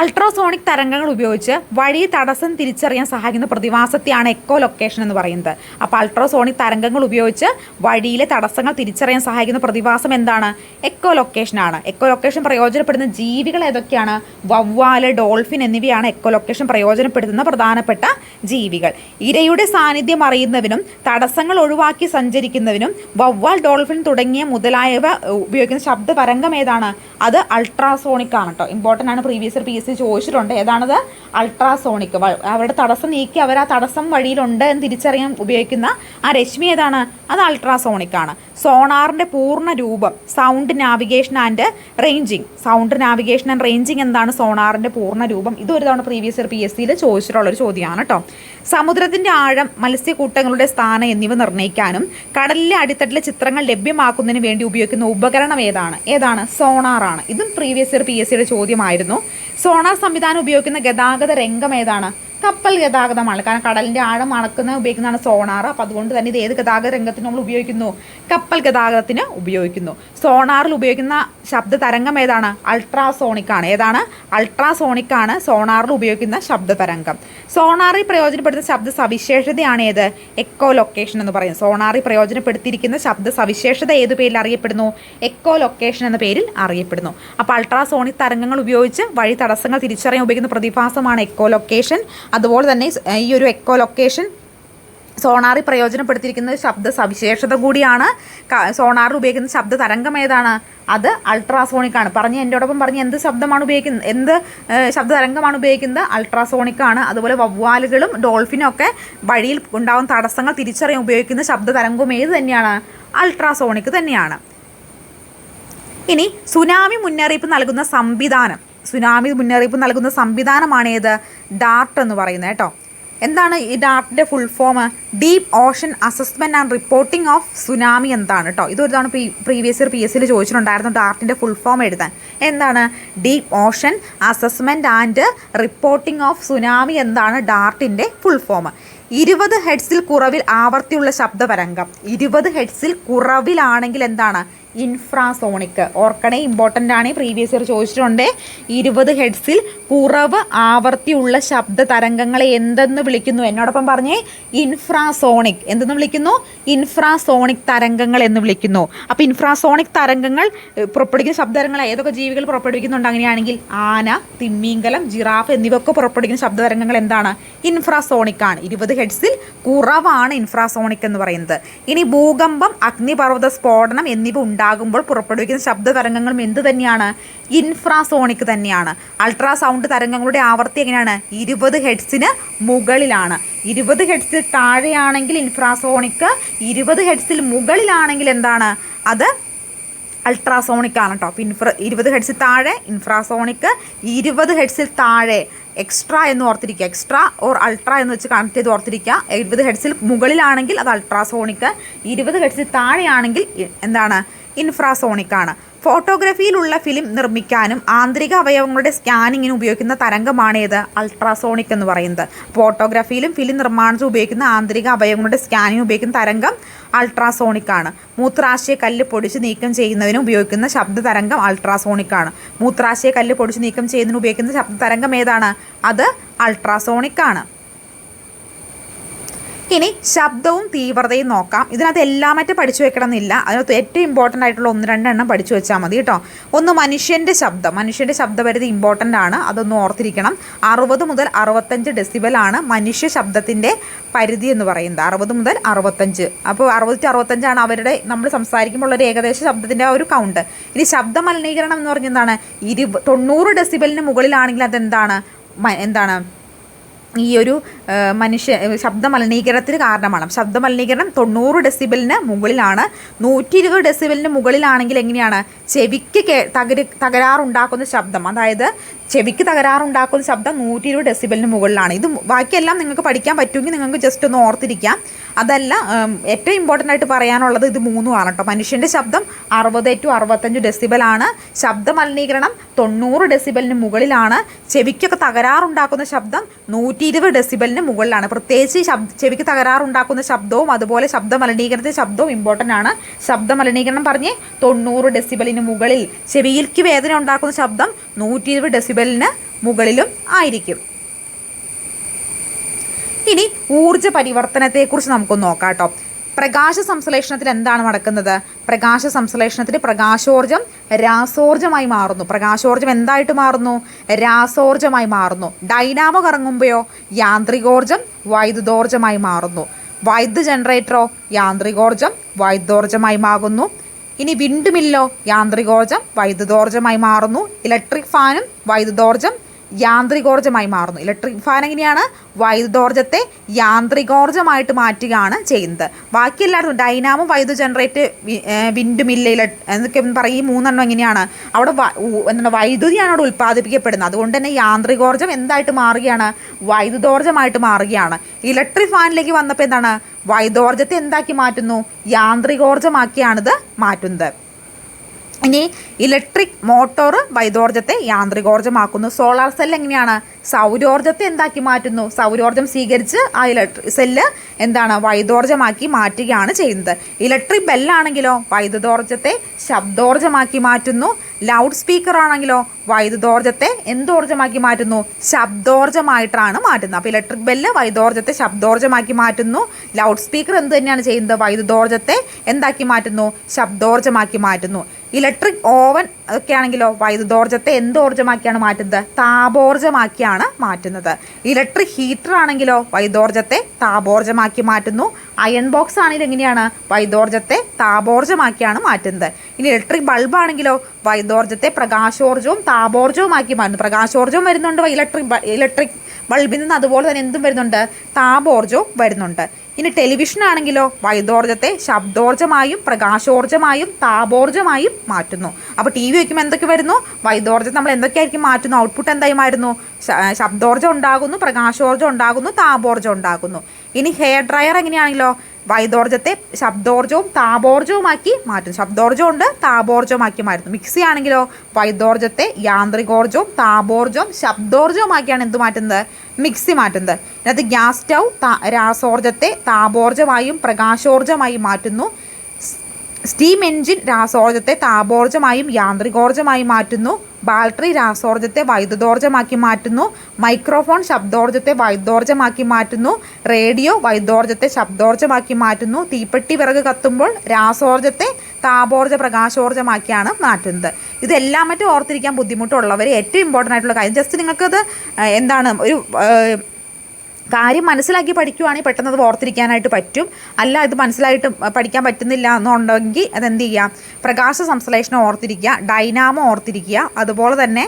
A: അൾട്രാസോണിക് തരംഗങ്ങൾ ഉപയോഗിച്ച് വഴി തടസ്സം തിരിച്ചറിയാൻ സഹായിക്കുന്ന പ്രതിഭാസത്തെയാണ് എക്കോ ലൊക്കേഷൻ എന്ന് പറയുന്നത്. അപ്പോൾ അൾട്രാസോണിക് തരംഗങ്ങൾ ഉപയോഗിച്ച് വഴിയിലെ തടസ്സങ്ങൾ തിരിച്ചറിയാൻ സഹായിക്കുന്ന പ്രതിഭാസം എന്താണ്? എക്കോ ലൊക്കേഷനാണ് എക്കോ ലൊക്കേഷൻ പ്രയോജനപ്പെടുന്ന ജീവികൾ ഏതൊക്കെയാണ്? വവ്വാൽ ഡോൾഫിൻ എന്നിവയാണ് എക്കോ ലൊക്കേഷൻ പ്രയോജനപ്പെടുത്തുന്ന പ്രധാനപ്പെട്ട ജീവികൾ. ഇരയുടെ സാന്നിധ്യം അറിയുന്നതിനും തടസ്സങ്ങൾ ഒഴിവാക്കി സഞ്ചരിക്കുന്നതിനും വവ്വാൽ ഡോൾഫിൻ തുടങ്ങിയ മുതലായവ ഉപയോഗിക്കുന്ന ശബ്ദ തരംഗം ഏതാണ്? അത് അൾട്രാസോണിക് ആണ് കേട്ടോ ഇമ്പോർട്ടന്റ് ആണ്. പ്രീവിയസ് പി എസ് സി ചോദിച്ചിട്ടുണ്ട് ഏതാണത്? അൾട്രാസോണിക്. അവരുടെ തടസ്സം നീക്കി അവർ ആ തടസ്സം വഴിയിലുണ്ട് എന്ന് തിരിച്ചറിയാൻ ഉപയോഗിക്കുന്ന ആ രശ്മി ഏതാണ്? അത് അൾട്രാസോണിക് ആണ്. സോണാറിന്റെ പൂർണ രൂപം sound navigation and ranging. Sound navigation and ranging എന്താണ് സോണാറിന്റെ പൂർണ രൂപം? ഇതൊരു തവണ പ്രീവിയസ് ഇയർ പി എസ് സിയിൽ ചോദിച്ചിട്ടുള്ളൊരു ചോദ്യമാണ് കേട്ടോ സമുദ്രത്തിന്റെ ആഴം മത്സ്യക്കൂട്ടങ്ങളുടെ സ്ഥാനം എന്നിവ നിർണയിക്കാനും കടലിലെ അടിത്തട്ടിലെ ചിത്രങ്ങൾ ലഭ്യമാക്കുന്നതിന് വേണ്ടി ഉപയോഗിക്കുന്ന ഉപകരണം ഏതാണ്? ഏതാണ്? സോണാറാണ് ഇതും പ്രീവിയസ് ഇയർ പി എസ് സിയുടെ ചോദ്യമായിരുന്നു. സോണാർ സംവിധാനം ഉപയോഗിക്കുന്ന ഗതാഗത രംഗം ഏതാണ്? കപ്പൽ ഗതാഗതമാണ്. കാരണം കടലിന്റെ ആഴം അളക്കുന്ന ഉപയോഗിക്കുന്നതാണ് സോണാർ. അപ്പോൾ അതുകൊണ്ട് തന്നെ ഇത് ഏത് ഗതാഗത രംഗത്തിന് നമ്മൾ ഉപയോഗിക്കുന്നു? കപ്പൽ ഗതാഗതത്തിന് ഉപയോഗിക്കുന്നു. സോണാറിൽ ഉപയോഗിക്കുന്ന ശബ്ദ തരംഗം ഏതാണ്? അൾട്രാസോണിക് ആണ്. ഏതാണ്? അൾട്രാസോണിക് ആണ് സോണാറിൽ ഉപയോഗിക്കുന്ന ശബ്ദ തരംഗം. സോണാറിൽ പ്രയോജനപ്പെടുത്തുന്ന ശബ്ദ സവിശേഷതയാണ് ഏത്? എക്കോ ലൊക്കേഷൻ എന്ന് പറയും സോണാറിൽ പ്രയോജനപ്പെടുത്തിയിരിക്കുന്ന ശബ്ദ സവിശേഷത ഏത് പേരിൽ അറിയപ്പെടുന്നു? എക്കോ ലൊക്കേഷൻ എന്ന പേരിൽ അറിയപ്പെടുന്നു. അപ്പോൾ അൾട്രാസോണിക് തരംഗങ്ങൾ ഉപയോഗിച്ച് വഴി തടസ്സങ്ങൾ തിരിച്ചറിയാൻ ഉപയോഗിക്കുന്ന പ്രതിഭാസമാണ് എക്കോ ലൊക്കേഷൻ അതുപോലെ തന്നെ ഈ ഒരു എക്കോ ലൊക്കേഷൻ സോണാറിൽ പ്രയോജനപ്പെടുത്തിയിരിക്കുന്ന ശബ്ദ സവിശേഷത കൂടിയാണ്. സോണാറിൽ ഉപയോഗിക്കുന്ന ശബ്ദ തരംഗം ഏതാണ്? അത് അൾട്രാസോണിക് ആണ്. പറഞ്ഞ് എന്നോടൊപ്പം പറഞ്ഞ് എന്ത് ശബ്ദമാണ് ഉപയോഗിക്കുന്നത് എന്ത് ശബ്ദ തരംഗമാണ് ഉപയോഗിക്കുന്നത്? അൾട്രാസോണിക് ആണ്. അതുപോലെ വവ്വാലുകളും ഡോൾഫിനും ഒക്കെ വഴിയിൽ ഉണ്ടാകുന്ന തടസ്സങ്ങൾ തിരിച്ചറിയാൻ ഉപയോഗിക്കുന്ന ശബ്ദ തരംഗവും ഏത് തന്നെയാണ്? അൾട്രാസോണിക് തന്നെയാണ്. ഇനി സുനാമി മുന്നറിയിപ്പ് നൽകുന്ന സംവിധാനം. സുനാമി മുന്നറിയിപ്പ് നൽകുന്ന സംവിധാനമാണ് ഏത്? ഡാർട്ട് എന്ന് പറയുന്നത് കേട്ടോ. എന്താണ് ഈ ഡാർട്ടിന്റെ full form deep ocean assessment and reporting of tsunami എന്താണ് കേട്ടോ ഇതൊരു തവണ പ്രീവിയസ് ഇയർ പി എസ് സിയിൽ ചോദിച്ചിട്ടുണ്ടായിരുന്നു ഡാർട്ടിന്റെ ഫുൾ ഫോം എഴുതാൻ. എന്താണ്? Deep ocean assessment and reporting of tsunami എന്താണ് ഡാർട്ടിന്റെ ഫുൾ ഫോം ഇരുപത് ഹെഡ്സിൽ കുറവിൽ ആവർത്തിയുള്ള ശബ്ദതരംഗം ഇരുപത് ഹെഡ്സിൽ കുറവിലാണെങ്കിൽ എന്താണ്? ഇൻഫ്രാസോണിക്. ഓർക്കണേ ഇമ്പോർട്ടന്റ് ആണ്. പ്രീവിയസ് ഇയർ ചോദിച്ചിട്ടുണ്ട്. ഇരുപത് ഹെഡ്സിൽ കുറവ് ആവർത്തിയുള്ള ശബ്ദ തരംഗങ്ങളെ എന്തെന്ന് വിളിക്കുന്നു? എന്നോടൊപ്പം പറഞ്ഞേ ഇൻഫ്രാസോണിക്. എന്തെന്ന് വിളിക്കുന്നു? ഇൻഫ്രാസോണിക് തരംഗങ്ങൾ എന്ന് വിളിക്കുന്നു. അപ്പോൾ ഇൻഫ്രാസോണിക് തരംഗങ്ങൾ പുറപ്പെടുവിക്കുന്ന ശബ്ദതരംഗങ്ങൾ ഏതൊക്കെ ജീവികൾ പുറപ്പെടുവിക്കുന്നുണ്ട് അങ്ങനെയാണെങ്കിൽ? ആന തിമ്മീങ്കലം ജിറാഫ് എന്നിവയൊക്കെ പുറപ്പെടുവിക്കുന്ന ശബ്ദതരംഗങ്ങൾ എന്താണ്? ഇൻഫ്രാസോണിക് ആണ്. ഇരുപത് ഹെഡ്സിൽ കുറവാണ് ഇൻഫ്രാസോണിക് എന്ന് പറയുന്നത്. ഇനി ഭൂകമ്പം അഗ്നിപർവത സ്ഫോടനം എന്നിവ ഉണ്ടാകുമ്പോൾ പുറപ്പെടുവിക്കുന്ന ശബ്ദ തരംഗങ്ങളും എന്ത് തന്നെയാണ്? ഇൻഫ്രാസോണിക് തന്നെയാണ്. അൾട്രാസൗണ്ട് തരംഗങ്ങളുടെ ആവർത്തി എങ്ങനെയാണ്? ഇരുപത് ഹെഡ്സിന് മുകളിലാണ്. ഇരുപത് ഹെഡ്സിൽ താഴെയാണെങ്കിൽ ഇൻഫ്രാസോണിക് ഇരുപത് ഹെഡ്സിൽ മുകളിലാണെങ്കിൽ എന്താണ്? അത് അൾട്രാസോണിക് ആണ് കേട്ടോ അപ്പോൾ ഇൻഫ്ര ഇരുപത് ഹെഡ്സിൽ താഴെ ഇൻഫ്രാസോണിക് ഇരുപത് ഹെഡ്സിൽ താഴെ. എക്സ്ട്രാ എന്ന് ഓർത്തിരിക്കുക. എക്സ്ട്രാ ഓർ അൾട്രാ എന്ന് വെച്ച് കണക്ട് ചെയ്ത് ഓർത്തിരിക്കുക. ഇരുപത് ഹെഡ്സിൽ മുകളിലാണെങ്കിൽ അത് അൾട്രാസോണിക് ഇരുപത് ഹെഡ്സിൽ താഴെയാണെങ്കിൽ എന്താണ്? ഇൻഫ്രാസോണിക് ആണ് ഫോട്ടോഗ്രാഫിയിലുള്ള ഫിലിം നിർമ്മിക്കാനും ആന്തരിക അവയവങ്ങളുടെ സ്കാനിങ്ങിന് ഉപയോഗിക്കുന്ന തരംഗമാണേത് അൾട്രാസോണിക് എന്ന് പറയുന്നത്. ഫോട്ടോഗ്രാഫിയിലും ഫിലിം നിർമ്മാണത്തിൽ ഉപയോഗിക്കുന്ന ആന്തരിക അവയവങ്ങളുടെ സ്കാനിങ് ഉപയോഗിക്കുന്ന തരംഗം അൾട്രാസോണിക് ആണ് മൂത്രാശയ കല്ല് പൊടിച്ച് നീക്കം ചെയ്യുന്നതിന് ഉപയോഗിക്കുന്ന ശബ്ദ തരംഗം അൾട്രാസോണിക് ആണ് മൂത്രാശയ കല്ല് പൊടിച്ച് നീക്കം ചെയ്യുന്നതിന് ഉപയോഗിക്കുന്ന ശബ്ദ തരംഗം ഏതാണ്? അത് അൾട്രാസോണിക് ആണ് ഇനി ശബ്ദവും തീവ്രതയും നോക്കാം. ഇതിനകത്ത് എല്ലാം മറ്റും പഠിച്ചു വെക്കണമെന്നില്ല. അതിനകത്ത് ഏറ്റവും ഇമ്പോർട്ടന്റ് ആയിട്ടുള്ള ഒന്ന് രണ്ടെണ്ണം പഠിച്ചു വെച്ചാൽ മതി കേട്ടോ. ഒന്ന് മനുഷ്യന്റെ ശബ്ദം. മനുഷ്യന്റെ ശബ്ദപരിധി ഇമ്പോർട്ടന്റ് ആണ്. അതൊന്ന് ഓർത്തിരിക്കണം. അറുപത് മുതൽ അറുപത്തഞ്ച് ഡെസിബലാണ് മനുഷ്യ ശബ്ദത്തിന്റെ പരിധി എന്ന് പറയുന്നത്. അറുപത് മുതൽ അറുപത്തഞ്ച്. അപ്പോൾ അറുപത് ടു അറുപത്തഞ്ചാണ് അവരുടെ നമ്മൾ സംസാരിക്കുമ്പോൾ ഒരു ഏകദേശ ശബ്ദത്തിന്റെ ആ ഒരു കൗണ്ട് ഇനി ശബ്ദ മലിനീകരണം എന്ന് പറഞ്ഞെന്താണ് ഇരു തൊണ്ണൂറ് ഡെസിബലിന് മുകളിലാണെങ്കിൽ അതെന്താണ്? എന്താണ്? ഈ ഒരു മനുഷ്യ ശബ്ദ മലിനീകരണത്തിന് കാരണമാണ്. ശബ്ദ മലിനീകരണം തൊണ്ണൂറ് ഡെസിബലിന് മുകളിലാണ്. നൂറ്റി ഇരുപത് ഡെസിബലിന് മുകളിലാണെങ്കിൽ എങ്ങനെയാണ്? ചെവിക്ക് തകര് തകരാറുണ്ടാക്കുന്ന ശബ്ദം. അതായത് ചെവിക്ക് തകരാറുണ്ടാക്കുന്ന ശബ്ദം നൂറ്റി ഇരുപത് ഡെസിബലിന് മുകളിലാണ്. ഇത് ബാക്കിയെല്ലാം നിങ്ങൾക്ക് പഠിക്കാൻ പറ്റുമെങ്കിൽ നിങ്ങൾക്ക് ജസ്റ്റ് ഒന്ന് ഓർത്തിരിക്കാം. അതല്ല ഏറ്റവും ഇമ്പോർട്ടന്റ് ആയിട്ട് പറയാനുള്ളത് ഇത് മൂന്നുമാണ് കേട്ടോ മനുഷ്യന്റെ ശബ്ദം അറുപത് ടു അറുപത്തഞ്ച് ഡെസിബലാണ് ശബ്ദ മലിനീകരണം തൊണ്ണൂറ് ഡെസിബലിന് മുകളിലാണ്. ചെവിക്കൊക്കെ തകരാറുണ്ടാക്കുന്ന ശബ്ദം നൂറ്റി ഇരുപത് ഡെസിബലിന് മുകളിലാണ്. പ്രത്യേകിച്ച് ശബ്ദ ചെവിക്ക് തകരാറുണ്ടാക്കുന്ന ശബ്ദവും അതുപോലെ ശബ്ദ മലിനീകരണത്തിന്റെ ശബ്ദവും ഇമ്പോർട്ടന്റ് ആണ്. ശബ്ദ മലിനീകരണം പറഞ്ഞ് തൊണ്ണൂറ് ഡെസിബലിന് മുകളിൽ ചെവിയിൽക്ക് വേദന ഉണ്ടാക്കുന്ന ശബ്ദം നൂറ്റി ഇരുപത് ഡെസിബലിന് മുകളിലും ആയിരിക്കും. ഇനി ഊർജ പരിവർത്തനത്തെക്കുറിച്ച് നമുക്കൊന്ന് നോക്കാം കേട്ടോ. പ്രകാശ സംശ്ലേഷണത്തിൽ എന്താണ് നടക്കുന്നത്? പ്രകാശ സംശ്ലേഷണത്തിൽ പ്രകാശോർജം രാസോർജമായി മാറുന്നു. പ്രകാശോർജം എന്തായിട്ട് മാറുന്നു? രാസോർജമായി മാറുന്നു. ഡൈനാമോ കറങ്ങുമ്പോഴോ യാന്ത്രികോർജം വൈദ്യുതോർജമായി മാറുന്നു. വൈദ്യുത ജനറേറ്ററോ യാന്ത്രികോർജം വൈദ്യുതോർജമായി മാറുന്നു. ഇനി വിണ്ടുമില്ലോ. യാന്ത്രികോർജം വൈദ്യുതോർജമായി മാറുന്നു. ഇലക്ട്രിക് ഫാനും വൈദ്യുതോർജം യാന്ത്രികോർജമായി മാറുന്നു. ഇലക്ട്രിക് ഫാൻ എങ്ങനെയാണ്? വൈദ്യുതോർജത്തെ യാന്ത്രികോർജമായിട്ട് മാറ്റുകയാണ് ചെയ്യുന്നത്. ബാക്കി എല്ലായിടത്തും ഡൈനാമോ വൈദ്യുത ജനറേറ്റ് വിൻഡ് മില്ല് ഇല എന്നൊക്കെ പറയും. മൂന്നെണ്ണം എങ്ങനെയാണ്? അവിടെ എന്താണ് വൈദ്യുതിയാണ് അവിടെ ഉൽപ്പാദിപ്പിക്കപ്പെടുന്നത്. അതുകൊണ്ട് തന്നെ യാന്ത്രികോർജം എന്തായിട്ട് മാറുകയാണ്? വൈദ്യുതോർജമായിട്ട് മാറുകയാണ്. ഇലക്ട്രിക് ഫാനിലേക്ക് വന്നപ്പോൾ എന്താണ്? വൈദ്യോർജത്തെ എന്താക്കി മാറ്റുന്നു? യാന്ത്രികോർജമാക്കിയാണിത് മാറ്റുന്നത്. ഇനി ഇലക്ട്രിക് മോട്ടോർ വൈദ്യോർജത്തെ യാന്ത്രികോർജമാക്കുന്നു സോളാർ സെൽ എങ്ങനെയാണ്? സൗരോർജത്തെ എന്താക്കി മാറ്റുന്നു? സൗരോർജം സ്വീകരിച്ച് ആ ഇലക്ട്രിക് സെല്ല് എന്താണ്? വൈദ്യോർജമാക്കി മാറ്റുകയാണ് ചെയ്യുന്നത്. ഇലക്ട്രിക് ബെല്ലാണെങ്കിലോ? വൈദ്യുതോർജത്തെ ശബ്ദോർജമാക്കി മാറ്റുന്നു. ലൗഡ് സ്പീക്കർ ആണെങ്കിലോ വൈദ്യുതോർജത്തെ എന്തോർജമാക്കി മാറ്റുന്നു? ശബ്ദോർജമായിട്ടാണ് മാറ്റുന്നത്. അപ്പോൾ ഇലക്ട്രിക് ബെല്ല് വൈദ്യോർജത്തെ ശബ്ദോർജമാക്കി മാറ്റുന്നു. ലൗഡ് സ്പീക്കർ എന്ത് തന്നെയാണ് ചെയ്യുന്നത്? വൈദ്യുതോർജത്തെ എന്താക്കി മാറ്റുന്നു? ശബ്ദോർജമാക്കി മാറ്റുന്നു. ഇലക്ട്രിക് ഓവൻ ഒക്കെ ആണെങ്കിലോ വൈദ്യുതോർജത്തെ എന്തോർജമാക്കിയാണ് മാറ്റുന്നത്? താപോർജമാക്കിയാണ് മാറ്റുന്നത്. ഇലക്ട്രിക് ഹീറ്റർ ആണെങ്കിലോ വൈദ്യോർജത്തെ താപോർജമാക്കി മാറ്റുന്നു. അയൺ ബോക്സ് ആണെങ്കിൽ എങ്ങനെയാണ് വൈദോർജത്തെ താപോർജമാക്കിയാണ് മാറ്റുന്നത്. ഇനി ഇലക്ട്രിക് ബൾബ് ആണെങ്കിലോ വൈദ്യോർജത്തെ പ്രകാശോർജവും താപോർജവുമാക്കി മാറ്റുന്നു. പ്രകാശോർജവും വരുന്നുണ്ട് ഇലക്ട്രിക് ഇലക്ട്രിക് ബൾബിൽ നിന്ന് അതുപോലെ തന്നെ എന്തും വരുന്നുണ്ട്? താപോർജവും വരുന്നുണ്ട്. ഇനി ടെലിവിഷൻ ആണെങ്കിലോ വൈദോർജത്തെ ശബ്ദോർജമായും പ്രകാശോർജമായും താപോർജമായും മാറ്റുന്നു. അപ്പോൾ ടി വി വയ്ക്കുമ്പോൾ എന്തൊക്കെ വരുന്നു? വൈദോർജം നമ്മൾ എന്തൊക്കെയായിരിക്കും മാറ്റുന്നു? ഔട്ട്പുട്ട് എന്തായി മാറുന്നു? ശബ്ദോർജം ഉണ്ടാകുന്നു പ്രകാശോർജം ഉണ്ടാകുന്നു താപോർജം ഉണ്ടാകുന്നു. ഇനി ഹെയർ ഡ്രയർ എങ്ങനെയാണെങ്കിലോ വൈദോർജത്തെ ശബ്ദോർജവും താപോർജവുമാക്കി മാറ്റുന്നു. ശബ്ദോർജം ഉണ്ട് താപോർജവുമാക്കി മാറ്റുന്നു. മിക്സി ആണെങ്കിലോ വൈദോർജത്തെ യാന്ത്രികോർജവും താപോർജവും ശബ്ദോർജവുമാക്കിയാണ് എന്ത് മാറ്റുന്നത്? മിക്സി മാറ്റുന്നത്. ഇതിനകത്ത് ഗ്യാസ് സ്റ്റൗ രാസോർജത്തെ താപോർജമായും പ്രകാശോർജമായും മാറ്റുന്നു. സ്റ്റീം എൻജിൻ രാസോർജത്തെ താപോർജമായും യാന്ത്രികോർജമായും മാറ്റുന്നു. ബാറ്ററി രാസോർജത്തെ വൈദ്യുതോർജമാക്കി മാറ്റുന്നു. മൈക്രോഫോൺ ശബ്ദോർജത്തെ വൈദ്യോർജമാക്കി മാറ്റുന്നു. റേഡിയോ വൈദ്യോർജത്തെ ശബ്ദോർജമാക്കി മാറ്റുന്നു. തീപ്പെട്ടി വിറക് കത്തുമ്പോൾ രാസോർജത്തെ താപോർജ പ്രകാശോർജമാക്കിയാണ് മാറ്റുന്നത്. ഇതെല്ലാം മറ്റും ഓർത്തിരിക്കാൻ ബുദ്ധിമുട്ടുള്ളവർ ഏറ്റവും ഇമ്പോർട്ടന്റ് ആയിട്ടുള്ള കാര്യം. ജസ്റ്റ് നിങ്ങൾക്കത് എന്താണ് ഒരു കാര്യം മനസ്സിലാക്കി പഠിക്കുവാണെങ്കിൽ പെട്ടെന്ന് അത് ഓർത്തിരിക്കാനായിട്ട് പറ്റും. അല്ല ഇത് മനസ്സിലായിട്ട് പഠിക്കാൻ പറ്റുന്നില്ല എന്നുണ്ടെങ്കിൽ അതെന്ത് ചെയ്യാം പ്രകാശ സംശ്ലേഷണം ഓർത്തിരിക്കുക ഡൈനാമോ ഓർത്തിരിക്കുക. അതുപോലെ തന്നെ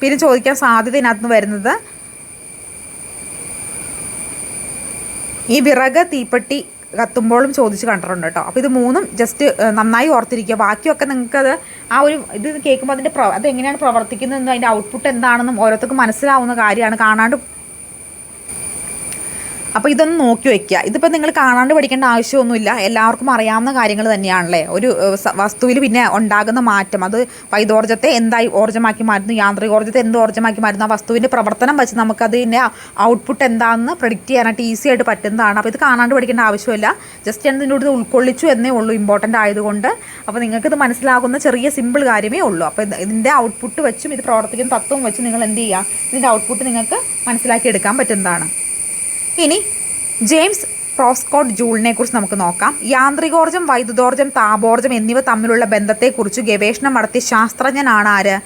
A: പിന്നെ ചോദിക്കാൻ സാധ്യത ഇതിനകത്ത് വരുന്നത് ഈ വിറക് തീപ്പെട്ടി കത്തുമ്പോഴും ചോദിച്ച് കണ്ടിട്ടുണ്ട് കേട്ടോ. അപ്പോൾ ഇത് മൂന്നും ജസ്റ്റ് നന്നായി ഓർത്തിരിക്കുക. ബാക്കിയൊക്കെ നിങ്ങൾക്കത് ആ ഒരു ഇത് കേൾക്കുമ്പോൾ അതിന്റെ പ്ര അത് എങ്ങനെയാണ് പ്രവർത്തിക്കുന്നതെന്നും അതിന്റെ ഔട്ട്പുട്ട് എന്താണെന്നും ഓരോരുത്തർക്കും മനസ്സിലാവുന്ന കാര്യമാണ്. കാണാണ്ട് അപ്പോൾ ഇതൊന്ന് നോക്കി വെക്കുക. ഇതിപ്പോൾ നിങ്ങൾ കാണാണ്ട് പഠിക്കേണ്ട ആവശ്യമൊന്നുമില്ല. എല്ലാവർക്കും അറിയാവുന്ന കാര്യങ്ങൾ തന്നെയാണല്ലേ? ഒരു വസ്തുവിൽ പിന്നെ ഉണ്ടാകുന്ന മാറ്റം. അത് വൈദോർജത്തെ എന്തായി ഊർജമാക്കി മാറ്റുന്നു? യാന്ത്രിക ഊർജത്തെ എന്ത് ഊർജമാക്കി മാറ്റുന്നു? ആ വസ്തുവിന്റെ പ്രവർത്തനം വെച്ച് നമുക്കതിന്റെ ഔട്ട്പുട്ട് എന്താണെന്ന് പ്രിഡിക്റ്റ് ചെയ്യാനായിട്ട് ഈസി ആയിട്ട് പറ്റുന്നതാണ്. അപ്പോൾ ഇത് കാണാണ്ട് പഠിക്കേണ്ട ആവശ്യമില്ല. ജസ്റ്റ് ഞാൻ ഇതിന്റെ കൂടുതൽ ഉൾക്കൊള്ളിച്ചു എന്നേ ഉള്ളൂ ഇമ്പോർട്ടന്റ് ആയതുകൊണ്ട്. അപ്പോൾ നിങ്ങൾക്കിത് മനസ്സിലാകുന്ന ചെറിയ സിമ്പിൾ കാര്യമേ ഉള്ളൂ. അപ്പോൾ ഇത് ഇതിന്റെ ഔട്ട്പുട്ട് വെച്ചും ഇത് പ്രവർത്തിക്കുന്ന തത്വം വെച്ച് നിങ്ങൾ എന്ത് ചെയ്യുക? ഇതിന്റെ ഔട്ട്പുട്ട് നിങ്ങൾക്ക് മനസ്സിലാക്കി എടുക്കാൻ പറ്റുന്നതാണ്. ഇനി ജെയിംസ് പ്രോസ്കോട്ട് ജൂളിനെ കുറിച്ച് നമുക്ക് നോക്കാം. യാന്ത്രികോർജം വൈദ്യുതോർജം താപോർജം എന്നിവ തമ്മിലുള്ള ബന്ധത്തെക്കുറിച്ച് ഗവേഷണം നടത്തിയ ശാസ്ത്രജ്ഞനാണ് ആര്?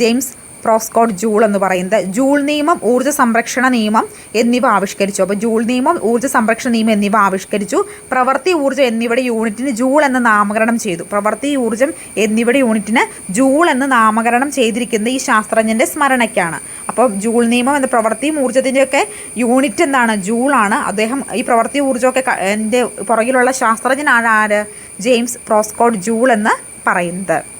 A: ജെയിംസ് പ്രോസ്കോട്ട് ജൂൾ എന്ന് പറയുന്നത്. ജൂൾ നിയമം ഊർജ സംരക്ഷണ നിയമം എന്നിവ ആവിഷ്കരിച്ചു. അപ്പോൾ ജൂൾ നിയമം ഊർജ സംരക്ഷണ നിയമം എന്നിവ ആവിഷ്കരിച്ചു. പ്രവൃത്തി ഊർജം എന്നിവയുടെ യൂണിറ്റിന് ജൂൾ എന്ന് നാമകരണം ചെയ്തു. പ്രവൃത്തി ഊർജം എന്നിവയുടെ യൂണിറ്റിന് ജൂൾ എന്ന് നാമകരണം ചെയ്തിരിക്കുന്നത് ഈ ശാസ്ത്രജ്ഞന്റെ സ്മരണയ്ക്കാണ്. അപ്പോൾ ജൂൾ നിയമം എന്ന പ്രവൃത്തിയും ഊർജത്തിന്റെയൊക്കെ യൂണിറ്റ് എന്താണ്? ജൂൾ ആണ്. അദ്ദേഹം ഈ പ്രവൃത്തി ഊർജമൊക്കെ എന്റെ പുറകിലുള്ള ശാസ്ത്രജ്ഞനാണ് ആര്? ജെയിംസ് പ്രോസ്കോട്ട് ജൂൾ എന്ന് പറയുന്നത്.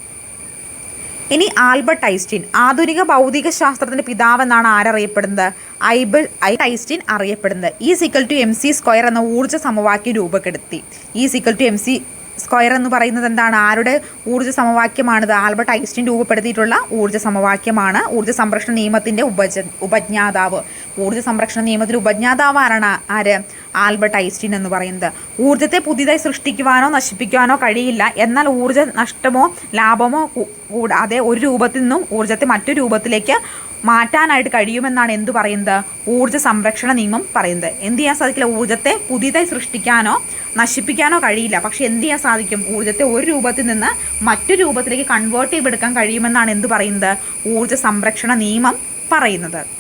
A: ഇനി ആൽബർട്ട് ഐസ്റ്റീൻ ആധുനിക ഭൗതിക ശാസ്ത്രത്തിന്റെ പിതാവെന്നാണ് ആരറിയപ്പെടുന്നത്. ഐ ഐൻസ്റ്റീൻ അറിയപ്പെടുന്നത്. E equal to M C square എന്ന ഊർജ സമവാക്യം രൂപപ്പെടുത്തി. E equal to M C square എന്ന് പറയുന്നത് എന്താണ്? ആരുടെ ഊർജ സമവാക്യമാണിത്? ആൽബർട്ട് ഐസ്റ്റീൻ രൂപപ്പെടുത്തിയിട്ടുള്ള ഊർജ സമവാക്യമാണ്. ഊർജ സംരക്ഷണ നിയമത്തിന്റെ ഉപജ ഉപജ്ഞാതാവ്. ഊർജ സംരക്ഷണ നിയമത്തിന്റെ ഉപജ്ഞാതാവ് ആരാണ്? ആര്? ആൽബർട്ട് ഐസ്റ്റീൻ എന്ന് പറയുന്നത്. ഊർജത്തെ പുതിയതായി സൃഷ്ടിക്കുവാനോ നശിപ്പിക്കുവാനോ കഴിയില്ല. എന്നാൽ ഊർജ നഷ്ടമോ ലാഭമോ കൂടാതെ ഒരു രൂപത്തിൽ നിന്നും ഊർജത്തെ മറ്റൊരു രൂപത്തിലേക്ക് മാറ്റാനായിട്ട് കഴിയുമെന്നാണ് എന്ത് പറയുന്നത്? ഊർജ സംരക്ഷണ നിയമം പറയുന്നത്. എന്ത് ചെയ്യാൻ സാധിക്കില്ല? ഊർജത്തെ പുതിയതായി സൃഷ്ടിക്കാനോ നശിപ്പിക്കാനോ കഴിയില്ല. പക്ഷെ എന്ത് ചെയ്യാൻ സാധിക്കും? ഊർജത്തെ ഒരു രൂപത്തിൽ നിന്ന് മറ്റൊരു രൂപത്തിലേക്ക് കൺവേർട്ട് ചെയ്തെടുക്കാൻ കഴിയുമെന്നാണ് എന്ത് പറയുന്നത്? ഊർജ സംരക്ഷണ നിയമം പറയുന്നത്.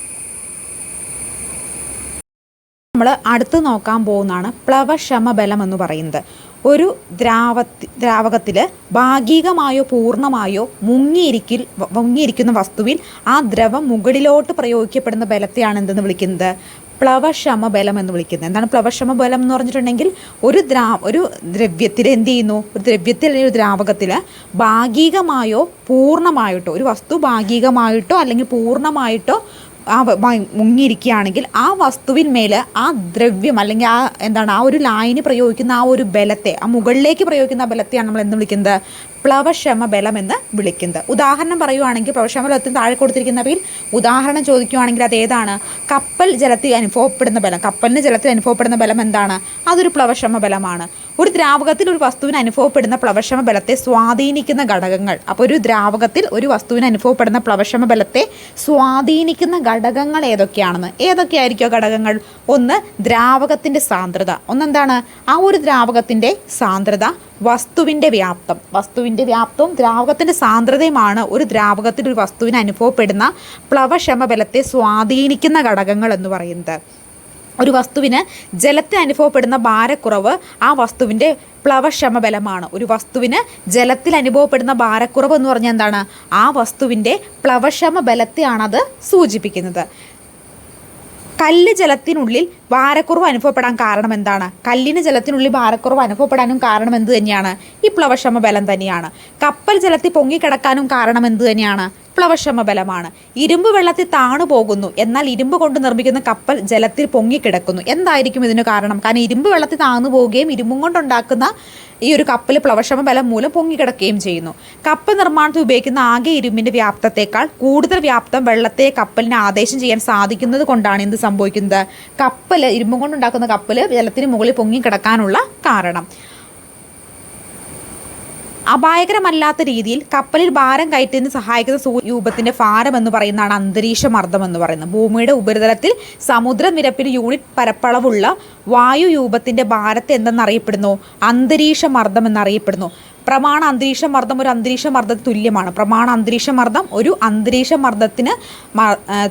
A: നമ്മൾ അടുത്ത് നോക്കാൻ പോകുന്നതാണ് പ്ലവക്ഷമ ബലം എന്ന് പറയുന്നത്. ഒരു ദ്രാവ ദ്രാവകത്തിൽ ഭാഗികമായോ പൂർണമായോ മുങ്ങിയിരിക്കിൽ മുങ്ങിയിരിക്കുന്ന വസ്തുവിൽ ആ ദ്രവം മുകളിലോട്ട് പ്രയോഗിക്കപ്പെടുന്ന ബലത്തെയാണ് എന്തെന്ന് വിളിക്കുന്നത്? പ്ലവക്ഷമ ബലം എന്ന് വിളിക്കുന്നത്. എന്താണ് പ്ലവക്ഷമ ബലം എന്ന് പറഞ്ഞിട്ടുണ്ടെങ്കിൽ ഒരു ദ്രാ ഒരു ദ്രവ്യത്തിൽ എന്ത് ചെയ്യുന്നു? ഒരു ദ്രവ്യത്തിൽ അല്ലെങ്കിൽ ഒരു ദ്രാവകത്തിൽ ഭാഗികമായോ പൂർണമായിട്ടോ ഒരു വസ്തു ഭാഗികമായിട്ടോ അല്ലെങ്കിൽ പൂർണമായിട്ടോ ആ മുങ്ങിയിരിക്കുകയാണെങ്കിൽ ആ വസ്തുവിന്മേൽ ആ ദ്രവ്യം അല്ലെങ്കിൽ ആ എന്താണ് ആ ഒരു ലായിന് പ്രയോഗിക്കുന്ന ആ ഒരു ബലത്തെ ആ മുകളിലേക്ക് പ്രയോഗിക്കുന്ന ആ ബലത്തെയാണ് നമ്മൾ എന്ത് വിളിക്കുന്നത്? പ്ലവക്ഷമ ബലം എന്ന് വിളിക്കുന്നത്. ഉദാഹരണം പറയുവാണെങ്കിൽ പ്ലവക്ഷമ ബലത്തിന് താഴെ കൊടുത്തിരിക്കുന്ന പേൽ ഉദാഹരണം ചോദിക്കുകയാണെങ്കിൽ അത് ഏതാണ്? കപ്പൽ ജലത്തിൽ അനുഭവപ്പെടുന്ന ബലം. കപ്പലിന് ജലത്തിൽ അനുഭവപ്പെടുന്ന ബലം എന്താണ്? അതൊരു പ്ലവക്ഷമ ബലമാണ്. ഒരു ദ്രാവകത്തിൽ ഒരു വസ്തുവിന് അനുഭവപ്പെടുന്ന പ്ലവക്ഷമ ബലത്തെ സ്വാധീനിക്കുന്ന ഘടകങ്ങൾ. അപ്പോൾ ഒരു ദ്രാവകത്തിൽ ഒരു വസ്തുവിന് അനുഭവപ്പെടുന്ന പ്ലവക്ഷമ ബലത്തെ സ്വാധീനിക്കുന്ന ഘടകങ്ങൾ ഏതൊക്കെയാണെന്ന്? ഏതൊക്കെയായിരിക്കും ഘടകങ്ങൾ? ഒന്ന് ദ്രാവകത്തിന്റെ സാന്ദ്രത. ഒന്നെന്താണ്? ആ ഒരു ദ്രാവകത്തിന്റെ സാന്ദ്രത വസ്തുവിന്റെ വ്യാപ്തം. വസ്തുവിന്റെ വ്യാപ്തവും ദ്രാവകത്തിന്റെ സാന്ദ്രതയുമാണ് ഒരു ദ്രാവകത്തിൽ ഒരു വസ്തുവിന് അനുഭവപ്പെടുന്ന പ്ലവക്ഷമ ബലത്തെ സ്വാധീനിക്കുന്ന ഘടകങ്ങൾ എന്ന് പറയുന്നത്. ഒരു വസ്തുവിന് ജലത്തിൽ അനുഭവപ്പെടുന്ന ഭാരക്കുറവ് ആ വസ്തുവിന്റെ പ്ലവക്ഷമ ബലമാണ് ഒരു വസ്തുവിന് ജലത്തിൽ അനുഭവപ്പെടുന്ന ഭാരക്കുറവ് എന്ന് പറഞ്ഞാൽ എന്താണ്? ആ വസ്തുവിന്റെ പ്ലവക്ഷമ ബലത്തെയാണത് സൂചിപ്പിക്കുന്നത്. കല്ല് ജലത്തിനുള്ളിൽ ഭാരക്കുറവ് അനുഭവപ്പെടാൻ കാരണം എന്താണ്? കല്ലിന് ജലത്തിനുള്ളിൽ ഭാരക്കുറവ് അനുഭവപ്പെടാനും കാരണം എന്ത് തന്നെയാണ്? ഈ പ്ലവക്ഷമ ബലം തന്നെയാണ്. കപ്പൽ ജലത്തിൽ പൊങ്ങിക്കിടക്കാനും കാരണം എന്ത് തന്നെയാണ്? പ്ലവക്ഷമ ബലമാണ് ഇരുമ്പ് വെള്ളത്തിൽ താണു പോകുന്നു. എന്നാൽ ഇരുമ്പ് കൊണ്ട് നിർമ്മിക്കുന്ന കപ്പൽ ജലത്തിൽ പൊങ്ങിക്കിടക്കുന്നു. എന്തായിരിക്കും ഇതിന് കാരണം? കാരണം ഇരുമ്പ് വെള്ളത്തിൽ താഴ്ന്നു പോവുകയും ഇരുമ്പും കൊണ്ടുണ്ടാക്കുന്ന ഈ ഒരു കപ്പൽ പ്ലവക്ഷമ ബലം മൂലം പൊങ്ങിക്കിടക്കുകയും ചെയ്യുന്നു. കപ്പൽ നിർമ്മാണത്തിൽ ഉപയോഗിക്കുന്ന ആകെ ഇരുമ്പിന്റെ വ്യാപ്തത്തെക്കാൾ കൂടുതൽ വ്യാപ്തം വെള്ളത്തെ കപ്പലിന് ആദേശം ചെയ്യാൻ സാധിക്കുന്നത് കൊണ്ടാണ് എന്ത് സംഭവിക്കുന്നത്. കപ്പൽ ഇരുമ്പ് കൊണ്ടുണ്ടാക്കുന്ന കപ്പൽ ജലത്തിന് മുകളിൽ പൊങ്ങിക്കിടക്കാനുള്ള കാരണം. അപായകരമല്ലാത്ത രീതിയിൽ കപ്പലിൽ ഭാരം കയറ്റുന്നതിന് സഹായിക്കുന്ന സൂര്യൂപത്തിന്റെ ഭാരം എന്ന് പറയുന്നതാണ് അന്തരീക്ഷ മർദ്ദം എന്ന് പറയുന്നത്. ഭൂമിയുടെ ഉപരിതലത്തിൽ സമുദ്രനിരപ്പിന് യൂണിറ്റ് പരപ്പളവുള്ള വായുരൂപത്തിന്റെ ഭാരത്തെ എന്തെന്നറിയപ്പെടുന്നു? അന്തരീക്ഷ മർദ്ദം എന്നറിയപ്പെടുന്നു. പ്രമാണ അന്തരീക്ഷ മർദ്ദം ഒരു അന്തരീക്ഷ മർദ്ദത്തിന് തുല്യമാണ്. പ്രമാണ അന്തരീക്ഷ മർദ്ദം ഒരു അന്തരീക്ഷ മർദ്ദത്തിന്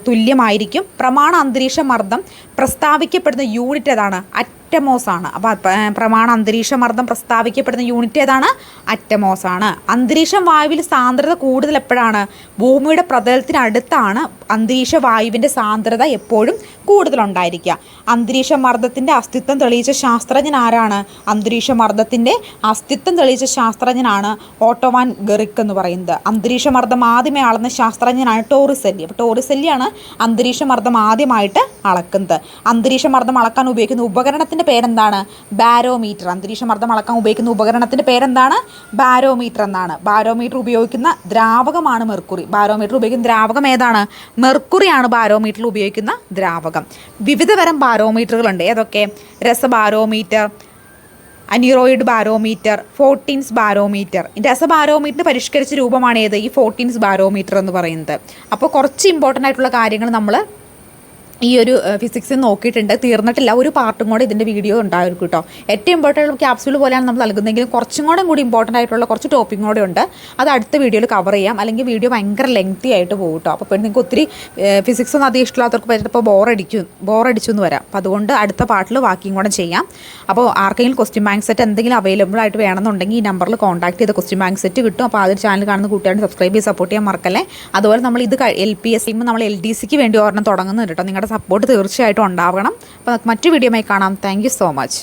A: തുല്യമായിരിക്കും. പ്രമാണ അന്തരീക്ഷ മർദ്ദം പ്രസ്താവിക്കപ്പെടുന്ന യൂണിറ്റ് ഏതാണ്? അറ്റമോസ് ആണ്. അപ്പോൾ പ്രമാണ അന്തരീക്ഷ മർദ്ദം പ്രസ്താവിക്കപ്പെടുന്ന യൂണിറ്റ് ഏതാണ്? അറ്റമോസ് ആണ്. അന്തരീക്ഷം വായുവിൽ സാന്ദ്രത കൂടുതൽ എപ്പോഴാണ്? ഭൂമിയുടെ പ്രതലത്തിനടുത്താണ് അന്തരീക്ഷ വായുവിന്റെ സാന്ദ്രത എപ്പോഴും കൂടുതലുണ്ടായിരിക്കുക. അന്തരീക്ഷ മർദ്ദത്തിന്റെ അസ്തിത്വം തെളിയിച്ച ശാസ്ത്രജ്ഞൻ ആരാണ്? അന്തരീക്ഷ മർദ്ദത്തിന്റെ അസ്തിത്വം തെളിയിച്ച ശാസ്ത്രജ്ഞനാണ് ഓട്ടോവാൻ ഗെറിക്ക് എന്ന് പറയുന്നത്. അന്തരീക്ഷ മർദ്ദം ആദ്യമേ അളന്ന ശാസ്ത്രജ്ഞനാണ് ടോറിസെല്ലി. അപ്പോൾ ടോറിസെല്ലിയാണ് അന്തരീക്ഷ മർദ്ദം ആദ്യമായിട്ട് അളക്കുന്നത്. അന്തരീക്ഷ മർദ്ദം അളക്കാൻ ഉപയോഗിക്കുന്ന ഉപകരണത്തിന്റെ പേരെന്താണ്? ബാരോമീറ്റർ. അന്തരീക്ഷ മർദ്ദം അളക്കാൻ ഉപയോഗിക്കുന്ന ഉപകരണത്തിന്റെ പേരെന്താണ്? ബാരോമീറ്റർ എന്നാണ്. ബാരോമീറ്റർ ഉപയോഗിക്കുന്ന ദ്രാവകമാണ് മെർക്കുറി. ബാരോമീറ്റർ ഉപയോഗിക്കുന്ന ദ്രാവകം ഏതാണ്? മെർക്കുറിയാണ് ബാരോമീറ്ററിൽ ഉപയോഗിക്കുന്ന ദ്രാവകം. വിവിധ തരം ബാരോമീറ്ററുകളുണ്ട്. ഏതൊക്കെ? രസബാരോമീറ്റർ അനിറോയിഡ് ബാരോമീറ്റർ ഫോർട്ടീൻസ് ബാരോമീറ്റർ. രസബാരോമീറ്റർ പരിഷ്കരിച്ച രൂപമാണ് ഏത്? ഈ ഫോർട്ടീൻസ് ബാരോമീറ്റർ എന്ന് പറയുന്നത്. അപ്പോൾ കുറച്ച് ഇമ്പോർട്ടന്റ് ആയിട്ടുള്ള കാര്യങ്ങൾ നമ്മൾ ഈ ഒരു ഫിസിക്സ് നോക്കിയിട്ടുണ്ട്. തീർന്നിട്ടില്ല. ഒരു പാർട്ടും കൂടെ ഇതിന്റെ വീഡിയോ ഉണ്ടായിരിക്കും കേട്ടോ. ഏറ്റവും ഇമ്പോർട്ടന്റ് ക്യാപ്സ്യൂൾ പോലെയാണ് നമ്മൾ നൽകുന്നതെങ്കിലും കുറച്ചും കൂടെ കൂടി ഇമ്പോർട്ടന്റ് ആയിട്ടുള്ള കുറച്ച് ടോപ്പിക്കും കൂടെ ഉണ്ട്. അത് അടുത്ത വീഡിയോയിൽ കവർ ചെയ്യാം. അല്ലെങ്കിൽ വീഡിയോ ഭയങ്കര ലെങ്തി ആയിട്ട് പോകും കേട്ടോ. അപ്പോൾ നിങ്ങൾക്ക് ഒത്തിരി ഫിസിക്സ് ഒന്നും അധികം ഇഷ്ടമില്ലാത്തവർക്ക് പറ്റിയപ്പോൾ ബോറടിക്കും ബോറടിച്ചു എന്ന് വരാം. അപ്പോൾ അതുകൊണ്ട് അടുത്ത പാർട്ടിൽ ബാക്കിയും കൂടെ ചെയ്യാം. അപ്പോൾ ആർക്കെങ്കിലും ക്വസ്റ്റ്യൻ ബാങ്ക് സെറ്റ് എന്തെങ്കിലും അവൈലബിൾ ആയിട്ട് വേണമെന്നുണ്ടെങ്കിൽ ഈ നമ്പറിൽ കോൺടാക്ട് ചെയ്ത് ക്വസ്റ്റ്യൻ ബാങ്ക് സെറ്റ് കിട്ടും. അപ്പോൾ ആദ്യം ചാനൽ കാണുന്ന കൂട്ടുകാരും സബ്സ്ക്രൈബ് ചെയ്ത് സപ്പോർട്ട് ചെയ്യാൻ മറക്കല്ലേ? അതുപോലെ നമ്മൾ ഇത് എൽ പി എസ് നമ്മൾ എൽ ഡി സിക്ക് വേണ്ടി ഒരെണ്ണം തുടങ്ങുന്നുണ്ട് കേട്ടോ. നിങ്ങളുടെ സപ്പോർട്ട് തീർച്ചയായിട്ടും ഉണ്ടാവണം. അപ്പോൾ മറ്റു വീഡിയോ കാണാം. Thank so much